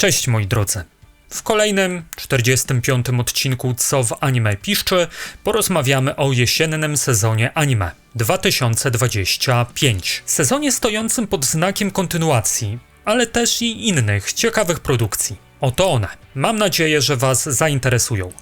Cześć moi drodzy. W kolejnym, 45. odcinku Co w anime piszczy porozmawiamy o jesiennym sezonie anime 2025. Sezonie stojącym pod znakiem kontynuacji, ale też i innych ciekawych produkcji. Oto one. Mam nadzieję, że Was zainteresują.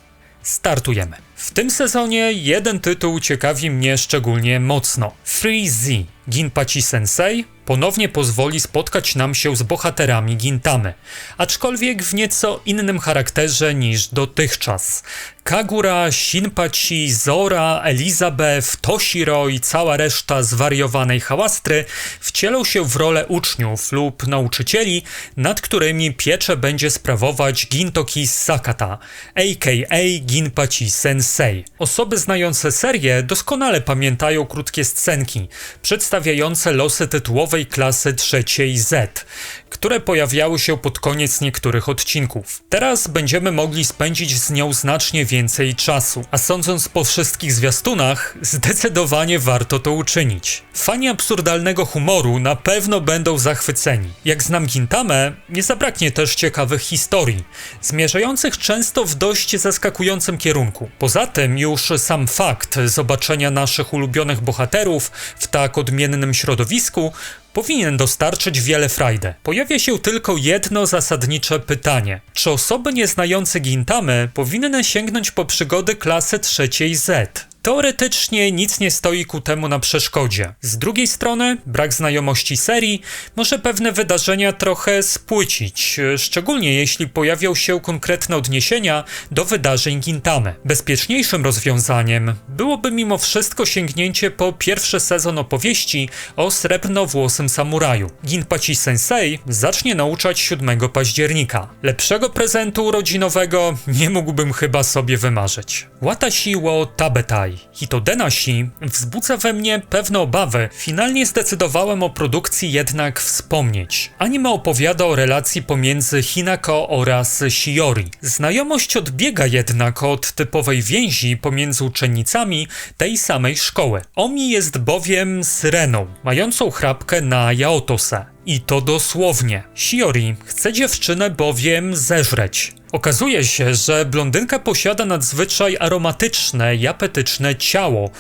Startujemy. W tym sezonie jeden tytuł ciekawi mnie szczególnie mocno. Free Z Ginpachi Sensei ponownie pozwoli spotkać nam się z bohaterami Gintamy, aczkolwiek w nieco innym charakterze niż dotychczas. Kagura, Shinpachi, Zora, Elizabeth, Toshiro i cała reszta zwariowanej hałastry wcielą się w rolę uczniów lub nauczycieli, nad którymi pieczę będzie sprawować Gintoki Sakata, a.k.a. Ginpachi Sensei. Osoby znające serię doskonale pamiętają krótkie scenki przedstawiające losy tytułowej klasy trzeciej Z, które pojawiały się pod koniec niektórych odcinków. Teraz będziemy mogli spędzić z nią znacznie więcej czasu, a sądząc po wszystkich zwiastunach, zdecydowanie warto to uczynić. Fani absurdalnego humoru na pewno będą zachwyceni. Jak znam Gintamę, nie zabraknie też ciekawych historii, zmierzających często w dość zaskakującym kierunku. Poza tym już sam fakt zobaczenia naszych ulubionych bohaterów w tak odmiennym środowisku powinien dostarczyć wiele frajdy. Pojawia się tylko jedno zasadnicze pytanie. Czy osoby nieznające Gintamy powinny sięgnąć po przygody klasy trzeciej Z? Teoretycznie nic nie stoi ku temu na przeszkodzie. Z drugiej strony, brak znajomości serii może pewne wydarzenia trochę spłycić, szczególnie jeśli pojawią się konkretne odniesienia do wydarzeń Gintamy. Bezpieczniejszym rozwiązaniem byłoby mimo wszystko sięgnięcie po pierwszy sezon opowieści o srebrnowłosym samuraju. Ginpachi Sensei zacznie nauczać 7 października. Lepszego prezentu urodzinowego nie mógłbym chyba sobie wymarzyć. Watashi wo Tabetai Hitodenashi wzbudza we mnie pewne obawy. Finalnie zdecydowałem o produkcji jednak wspomnieć. Anime opowiada o relacji pomiędzy Hinako oraz Shiori. Znajomość odbiega jednak od typowej więzi pomiędzy uczennicami tej samej szkoły. Omi jest bowiem syreną, mającą chrapkę na Yaotose. I to dosłownie. Shiori chce dziewczynę bowiem zeżreć. Okazuje się, że blondynka posiada nadzwyczaj aromatyczne i apetyczne ciało,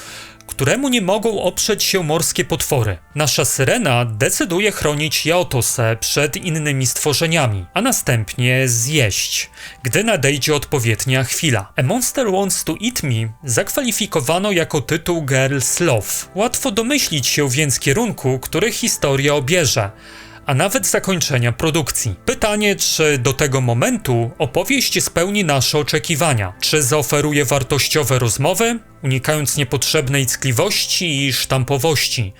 któremu nie mogą oprzeć się morskie potwory. Nasza syrena decyduje chronić Jaotosę przed innymi stworzeniami, a następnie zjeść, gdy nadejdzie odpowiednia chwila. A Monster Wants to Eat Me zakwalifikowano jako tytuł Girl's Love. Łatwo domyślić się więc kierunku, który historia obierze a nawet zakończenia produkcji. Pytanie, czy do tego momentu opowieść spełni nasze oczekiwania? Czy zaoferuje wartościowe rozmowy, unikając niepotrzebnej ckliwości i sztampowości?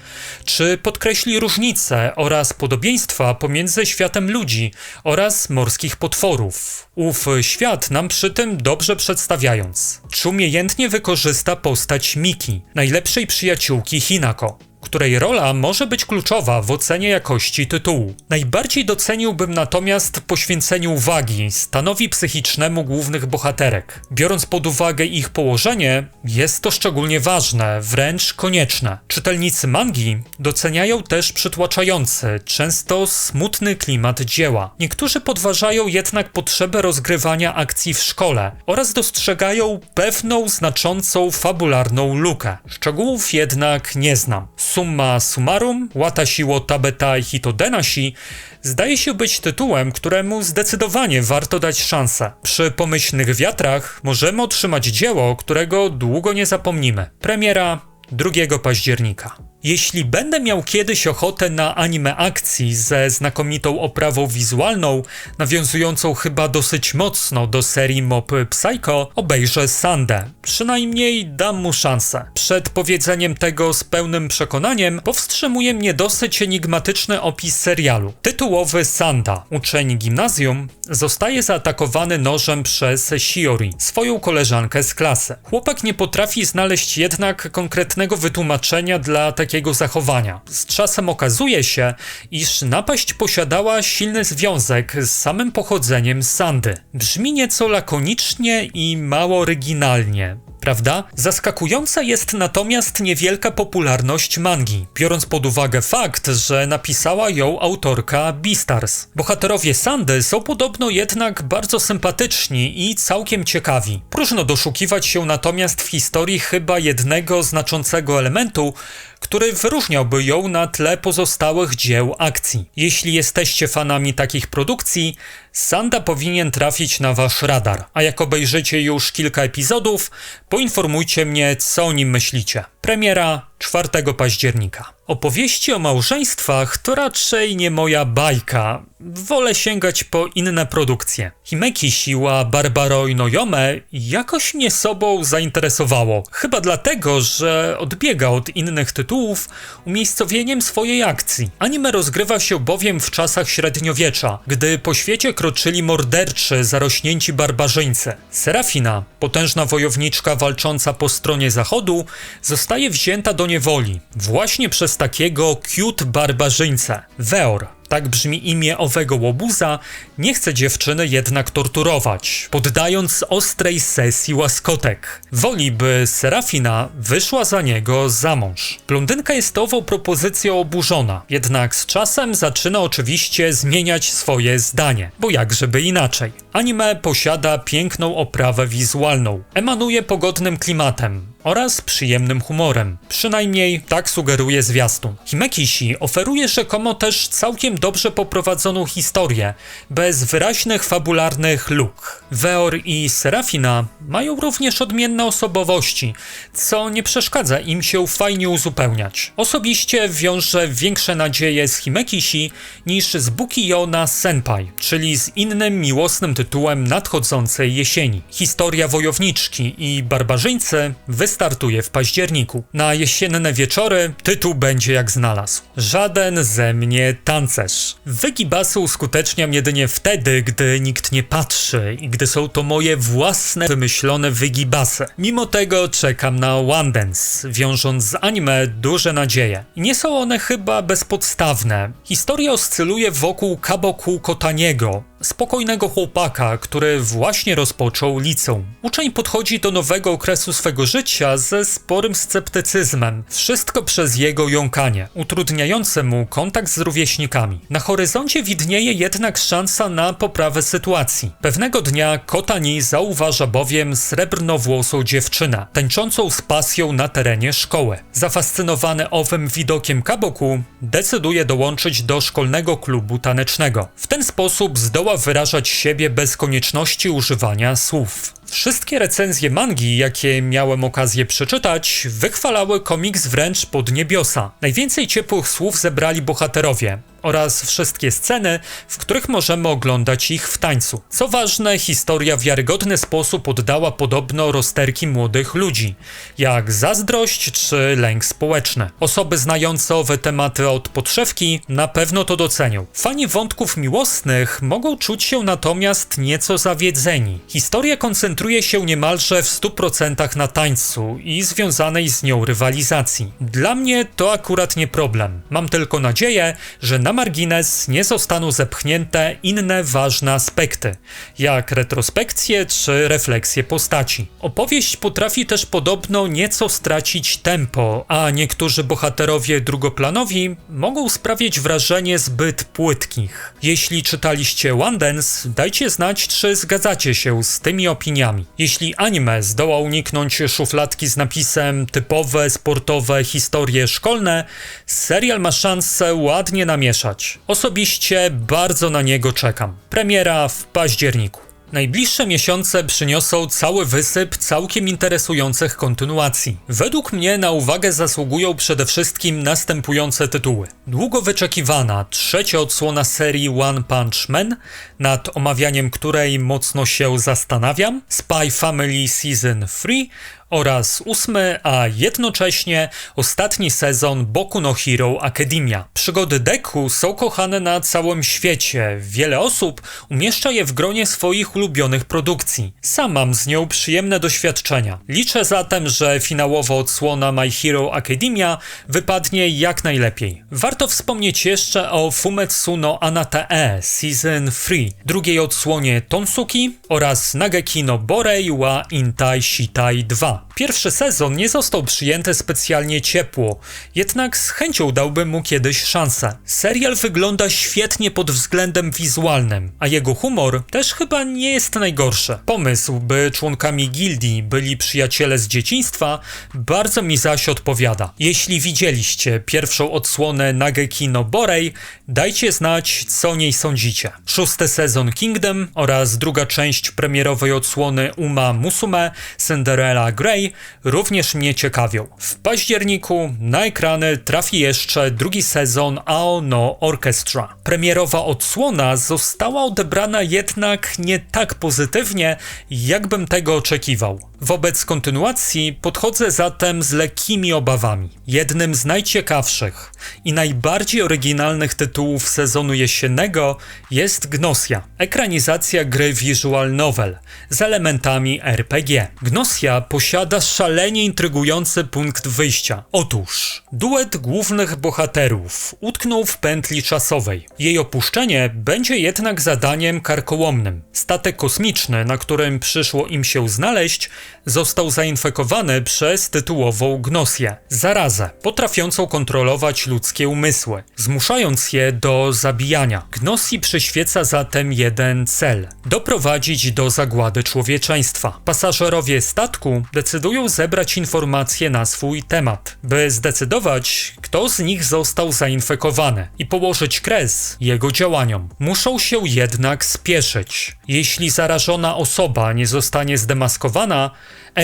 Czy podkreśli różnice oraz podobieństwa pomiędzy światem ludzi oraz morskich potworów? Ów świat nam przy tym dobrze przedstawiając. Czy umiejętnie wykorzysta postać Miki, najlepszej przyjaciółki Hinako? Której rola może być kluczowa w ocenie jakości tytułu. Najbardziej doceniłbym natomiast poświęcenie uwagi stanowi psychicznemu głównych bohaterek. Biorąc pod uwagę ich położenie, jest to szczególnie ważne, wręcz konieczne. Czytelnicy mangi doceniają też przytłaczający, często smutny klimat dzieła. Niektórzy podważają jednak potrzebę rozgrywania akcji w szkole oraz dostrzegają pewną znaczącą fabularną lukę. Szczegółów jednak nie znam. Summa summarum, Watashi Tabetai Hitodenashi zdaje się być tytułem, któremu zdecydowanie warto dać szansę. Przy pomyślnych wiatrach możemy otrzymać dzieło, którego długo nie zapomnimy. Premiera 2 października. Jeśli będę miał kiedyś ochotę na anime akcji ze znakomitą oprawą wizualną, nawiązującą chyba dosyć mocno do serii Mob Psycho, obejrzę Sandę. Przynajmniej dam mu szansę. Przed powiedzeniem tego z pełnym przekonaniem powstrzymuje mnie dosyć enigmatyczny opis serialu. Tytułowy Sanda, uczeń gimnazjum, zostaje zaatakowany nożem przez Shiori, swoją koleżankę z klasy. Chłopak nie potrafi znaleźć jednak konkretnego wytłumaczenia dla takiego takiego zachowania. Z czasem okazuje się, iż napaść posiadała silny związek z samym pochodzeniem Sandy. Brzmi nieco lakonicznie i mało oryginalnie. Prawda? Zaskakująca jest natomiast niewielka popularność mangi, biorąc pod uwagę fakt, że napisała ją autorka Beastars. Bohaterowie Sandy są podobno jednak bardzo sympatyczni i całkiem ciekawi. Próżno doszukiwać się natomiast w historii chyba jednego znaczącego elementu, który wyróżniałby ją na tle pozostałych dzieł akcji. Jeśli jesteście fanami takich produkcji, Sanda powinien trafić na wasz radar, a jak obejrzycie już kilka epizodów, poinformujcie mnie, co o nim myślicie. Premiera 4 października. Opowieści o małżeństwach to raczej nie moja bajka. Wolę sięgać po inne produkcje. Himeki Siła Barbaroi no Yome jakoś mnie sobą zainteresowało. Chyba dlatego, że odbiega od innych tytułów umiejscowieniem swojej akcji. Anime rozgrywa się bowiem w czasach średniowiecza, gdy po świecie kroczyli morderczy, zarośnięci barbarzyńcy. Serafina, potężna wojowniczka walcząca po stronie zachodu, zostaje wzięta do niewoli właśnie przez takiego cute barbarzyńcę. Weor, tak brzmi imię owego łobuza, nie chce dziewczyny jednak torturować, poddając ostrej sesji łaskotek. Woli, by Serafina wyszła za niego za mąż. Blondynka jest ową propozycją oburzona, jednak z czasem zaczyna oczywiście zmieniać swoje zdanie, bo jakżeby inaczej. Anime posiada piękną oprawę wizualną, emanuje pogodnym klimatem, oraz przyjemnym humorem. Przynajmniej tak sugeruje zwiastun. Himekishi oferuje rzekomo też całkiem dobrze poprowadzoną historię, bez wyraźnych fabularnych luk. Weor i Serafina mają również odmienne osobowości, co nie przeszkadza im się fajnie uzupełniać. Osobiście wiążę większe nadzieje z Himekishi niż z Bukiyo na Senpai, czyli z innym miłosnym tytułem nadchodzącej jesieni. Historia wojowniczki i barbarzyńcy wystartuje w październiku. Na jesienne wieczory tytuł będzie jak znalazł. Żaden ze mnie tancerz. Wygibasy uskuteczniam jedynie wtedy, gdy nikt nie patrzy i gdy są to moje własne wymyślone wygibasy. Mimo tego czekam na One Dance, wiążąc z anime duże nadzieje. Nie są one chyba bezpodstawne. Historia oscyluje wokół Kaboku Kotaniego, spokojnego chłopaka, który właśnie rozpoczął liceum. Uczeń podchodzi do nowego okresu swego życia ze sporym sceptycyzmem. Wszystko przez jego jąkanie, utrudniające mu kontakt z rówieśnikami. Na horyzoncie widnieje jednak szansa na poprawę sytuacji. Pewnego dnia Kotani zauważa bowiem srebrnowłosą dziewczynę, tańczącą z pasją na terenie szkoły. Zafascynowany owym widokiem Kaboku, decyduje dołączyć do szkolnego klubu tanecznego. W ten sposób zdoła wyrażać siebie bez konieczności używania słów. Wszystkie recenzje mangi, jakie miałem okazję przeczytać, wychwalały komiks wręcz pod niebiosa. Najwięcej ciepłych słów zebrali bohaterowie oraz wszystkie sceny, w których możemy oglądać ich w tańcu. Co ważne, historia w wiarygodny sposób oddała podobno rozterki młodych ludzi, jak zazdrość czy lęk społeczny. Osoby znające owe tematy od podszewki na pewno to docenią. Fani wątków miłosnych mogą czuć się natomiast nieco zawiedzeni. Historia koncentruje się niemalże w 100% na tańcu i związanej z nią rywalizacji. Dla mnie to akurat nie problem. Mam tylko nadzieję, że na margines nie zostaną zepchnięte inne ważne aspekty, jak retrospekcje czy refleksje postaci. Opowieść potrafi też podobno nieco stracić tempo, a niektórzy bohaterowie drugoplanowi mogą sprawiać wrażenie zbyt płytkich. Jeśli czytaliście One Dance, dajcie znać, czy zgadzacie się z tymi opiniami. Jeśli anime zdoła uniknąć szufladki z napisem typowe sportowe historie szkolne, serial ma szansę ładnie namieszać Osobiście bardzo na niego czekam. Premiera w październiku. Najbliższe miesiące przyniosą cały wysyp całkiem interesujących kontynuacji. Według mnie na uwagę zasługują przede wszystkim następujące tytuły. Długo wyczekiwana trzecia odsłona serii One Punch Man, nad omawianiem której mocno się zastanawiam, Spy Family Season 3 oraz ósmy, a jednocześnie ostatni sezon Boku no Hero Academia. Przygody Deku są kochane na całym świecie. Wiele osób umieszcza je w gronie swoich ulubionych produkcji. Sam mam z nią przyjemne doświadczenia. Liczę zatem, że finałowa odsłona My Hero Academia wypadnie jak najlepiej. Warto wspomnieć jeszcze o Fumetsu no Anatae Season 3, drugiej odsłonie Tonsuki oraz Nageki no Borei wa Intai Shitai 2. Pierwszy sezon nie został przyjęty specjalnie ciepło, jednak z chęcią dałbym mu kiedyś szansę. Serial wygląda świetnie pod względem wizualnym, a jego humor też chyba nie jest najgorszy. Pomysł, by członkami gildii byli przyjaciele z dzieciństwa, bardzo mi zaś odpowiada. Jeśli widzieliście pierwszą odsłonę Nageki no Borei, dajcie znać, co o niej sądzicie. Szósty sezon Kingdom oraz druga część premierowej odsłony Uma Musume, Cinderella Grey również mnie ciekawią. W październiku na ekrany trafi jeszcze drugi sezon Ao no Orchestra. Premierowa odsłona została odebrana jednak nie tak pozytywnie, jakbym tego oczekiwał. Wobec kontynuacji podchodzę zatem z lekkimi obawami. Jednym z najciekawszych i najbardziej oryginalnych tytułów sezonu jesiennego jest Gnosia, ekranizacja gry visual novel z elementami RPG. Gnosia posiada szalenie intrygujący punkt wyjścia. Otóż duet głównych bohaterów utknął w pętli czasowej. Jej opuszczenie będzie jednak zadaniem karkołomnym. Statek kosmiczny, na którym przyszło im się znaleźć, został zainfekowany przez tytułową Gnosję, zarazę potrafiącą kontrolować ludzkie umysły, zmuszając je do zabijania. Gnosji przyświeca zatem jeden cel doprowadzić do zagłady człowieczeństwa. Pasażerowie statku decydują zebrać informacje na swój temat, by zdecydować, kto z nich został zainfekowany i położyć kres jego działaniom. Muszą się jednak spieszyć. Jeśli zarażona osoba nie zostanie zdemaskowana,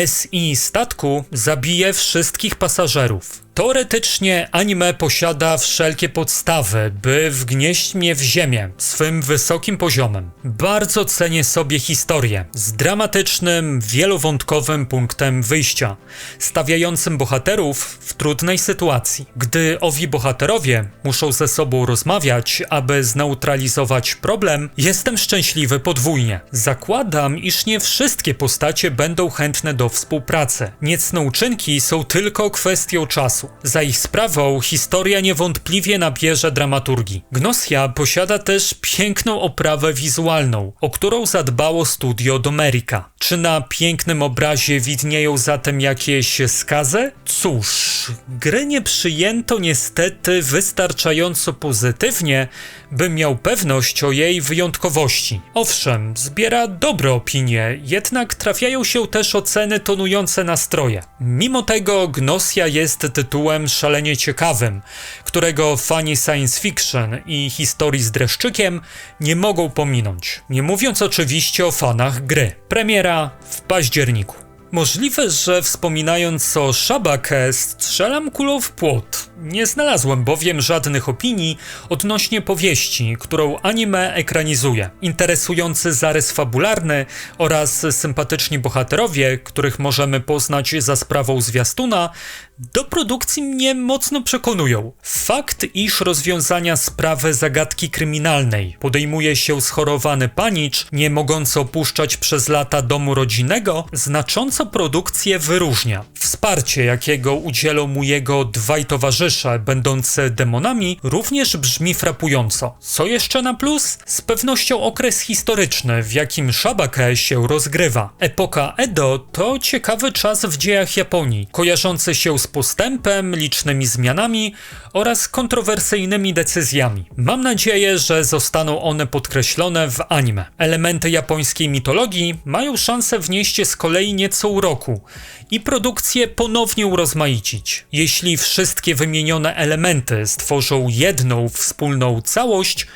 SI statku zabije wszystkich pasażerów. Teoretycznie anime posiada wszelkie podstawy, by wgnieść mnie w ziemię swym wysokim poziomem. Bardzo cenię sobie historię z dramatycznym, wielowątkowym punktem wyjścia, stawiającym bohaterów w trudnej sytuacji. Gdy owi bohaterowie muszą ze sobą rozmawiać, aby zneutralizować problem, jestem szczęśliwy podwójnie. Zakładam, iż nie wszystkie postacie będą chętne do współpracy. Niecne uczynki są tylko kwestią czasu. Za ich sprawą historia niewątpliwie nabierze dramaturgii. Gnosia posiada też piękną oprawę wizualną, o którą zadbało studio Domerica. Czy na pięknym obrazie widnieją zatem jakieś skazy? Cóż, gry nie przyjęto niestety wystarczająco pozytywnie, bym miał pewność o jej wyjątkowości. Owszem, zbiera dobre opinie, jednak trafiają się też oceny tonujące nastroje. Mimo tego Gnosia jest tytułem szalenie ciekawym, którego fani science fiction i historii z dreszczykiem nie mogą pominąć. Nie mówiąc oczywiście o fanach gry. Premiera w październiku. Możliwe, że wspominając o Szabakę strzelam kulą w płot. Nie znalazłem bowiem żadnych opinii odnośnie powieści, którą anime ekranizuje. Interesujący zarys fabularny oraz sympatyczni bohaterowie, których możemy poznać za sprawą zwiastuna, do produkcji mnie mocno przekonują. Fakt, iż rozwiązania sprawy zagadki kryminalnej podejmuje się schorowany panicz, nie mogący opuszczać przez lata domu rodzinnego, znacząco produkcję wyróżnia. Wsparcie, jakiego udzielą mu jego dwaj towarzysze, będące demonami, również brzmi frapująco. Co jeszcze na plus? Z pewnością okres historyczny, w jakim Szabake się rozgrywa. Epoka Edo to ciekawy czas w dziejach Japonii, kojarzący się z postępem, licznymi zmianami oraz kontrowersyjnymi decyzjami. Mam nadzieję, że zostaną one podkreślone w anime. Elementy japońskiej mitologii mają szansę wnieść z kolei nieco uroku i produkcję ponownie urozmaicić. Jeśli wszystkie wymienione elementy stworzą jedną wspólną całość,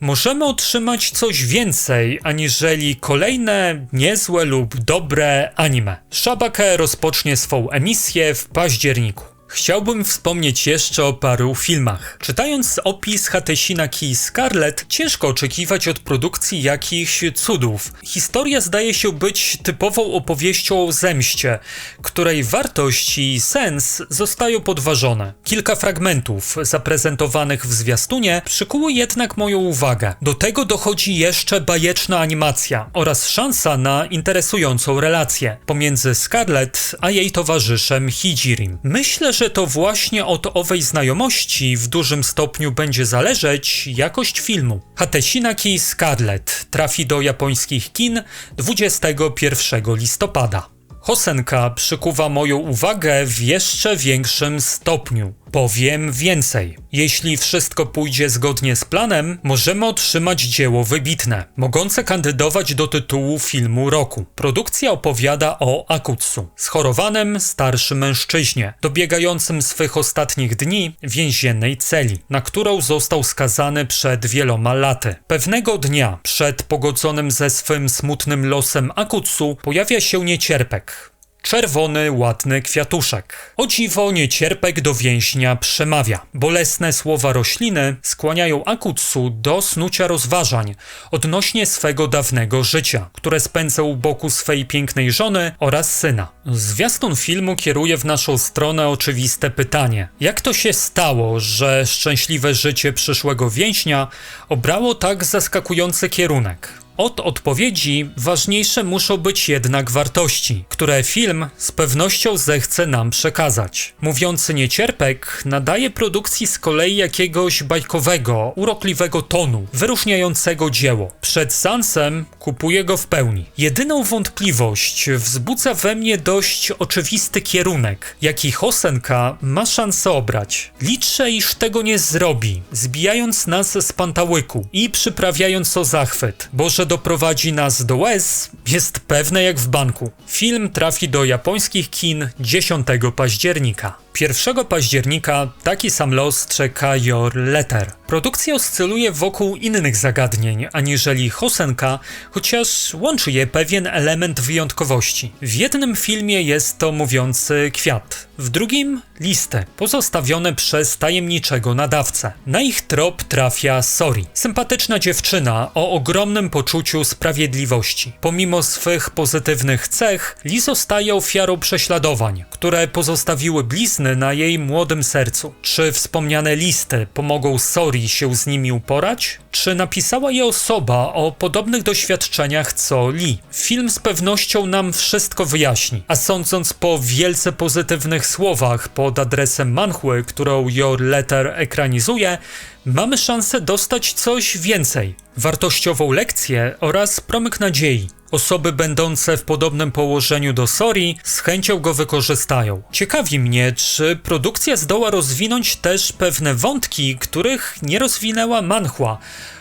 możemy otrzymać coś więcej aniżeli kolejne niezłe lub dobre anime. Szabake rozpocznie swą emisję w październiku. чернику. Chciałbym wspomnieć jeszcze o paru filmach. Czytając opis Hatesina Key Scarlet, ciężko oczekiwać od produkcji jakichś cudów. Historia zdaje się być typową opowieścią o zemście, której wartość i sens zostają podważone. Kilka fragmentów zaprezentowanych w zwiastunie przykuły jednak moją uwagę. Do tego dochodzi jeszcze bajeczna animacja oraz szansa na interesującą relację pomiędzy Scarlet a jej towarzyszem Hijirim. Myślę, że to właśnie od owej znajomości w dużym stopniu będzie zależeć jakość filmu. Hatesinaki Scarlet trafi do japońskich kin 21 listopada. Hosenka przykuwa moją uwagę w jeszcze większym stopniu. Powiem więcej. Jeśli wszystko pójdzie zgodnie z planem, możemy otrzymać dzieło wybitne, mogące kandydować do tytułu filmu roku. Produkcja opowiada o Akutsu, schorowanym starszym mężczyźnie, dobiegającym swych ostatnich dni więziennej celi, na którą został skazany przed wieloma laty. Pewnego dnia, przed pogodzonym ze swym smutnym losem Akutsu, pojawia się niecierpek, Czerwony, ładny kwiatuszek. O dziwo niecierpek do więźnia przemawia. Bolesne słowa rośliny skłaniają Akutsu do snucia rozważań odnośnie swego dawnego życia, które spędzał u boku swej pięknej żony oraz syna. Zwiastun filmu kieruje w naszą stronę oczywiste pytanie. Jak to się stało, że szczęśliwe życie przyszłego więźnia obrało tak zaskakujący kierunek? Od odpowiedzi ważniejsze muszą być jednak wartości, które film z pewnością zechce nam przekazać. Mówiący niecierpek nadaje produkcji z kolei jakiegoś bajkowego, urokliwego tonu, wyróżniającego dzieło. Przed Sansem kupuję go w pełni. Jedyną wątpliwość wzbudza we mnie dość oczywisty kierunek, jaki Hosenka ma szansę obrać. Liczę, iż tego nie zrobi, zbijając nas z pantałyku i przyprawiając o zachwyt, bo że doprowadzi nas do łez, jest pewne jak w banku. Film trafi do japońskich kin 10 października. 1 października taki sam los czeka Your Letter. Produkcja oscyluje wokół innych zagadnień aniżeli Hosenka, chociaż łączy je pewien element wyjątkowości. W jednym filmie jest to mówiący kwiat, w drugim listy pozostawione przez tajemniczego nadawcę. Na ich trop trafia Sori, sympatyczna dziewczyna o ogromnym poczuciu sprawiedliwości. Pomimo swych pozytywnych cech, Lee zostaje ofiarą prześladowań, które pozostawiły blizny na jej młodym sercu. Czy wspomniane listy pomogą Sori się z nimi uporać? Czy napisała je osoba o podobnych doświadczeniach co Lee? Film z pewnością nam wszystko wyjaśni, a sądząc po wielce pozytywnych słowach pod adresem Manhły, którą Your Letter ekranizuje, mamy szansę dostać coś więcej. Wartościową lekcję oraz promyk nadziei. Osoby będące w podobnym położeniu do Sori z chęcią go wykorzystają. Ciekawi mnie, czy produkcja zdoła rozwinąć też pewne wątki, których nie rozwinęła manhwa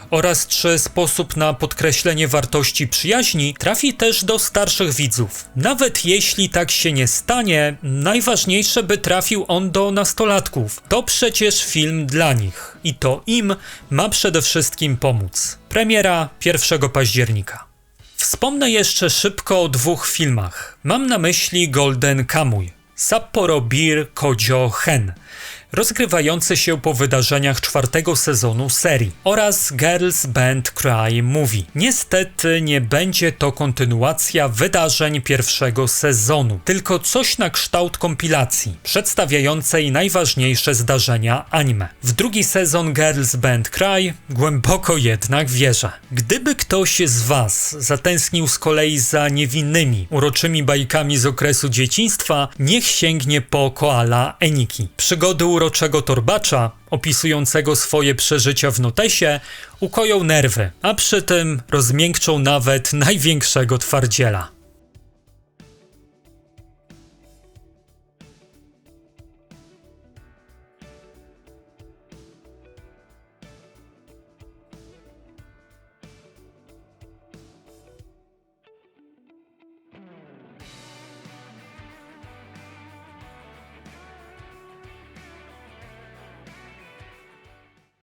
oraz czy sposób na podkreślenie wartości przyjaźni trafi też do starszych widzów. Nawet jeśli tak się nie stanie, najważniejsze by trafił on do nastolatków. To przecież film dla nich i to im ma przede wszystkim pomóc. Premiera 1 października. Wspomnę jeszcze szybko o dwóch filmach. Mam na myśli Golden Kamuy, Sapporo Beer Kojo Hen – rozgrywający się po wydarzeniach czwartego sezonu serii oraz Girls Band Cry Movie. Niestety nie będzie to kontynuacja wydarzeń pierwszego sezonu, tylko coś na kształt kompilacji, przedstawiającej najważniejsze zdarzenia anime. W drugi sezon Girls Band Cry głęboko jednak wierzę. Gdyby ktoś z Was zatęsknił z kolei za niewinnymi, uroczymi bajkami z okresu dzieciństwa, niech sięgnie po Koala Eniki. Przygody uroczego torbacza, opisującego swoje przeżycia w notesie, ukoją nerwy, a przy tym rozmiękczą nawet największego twardziela.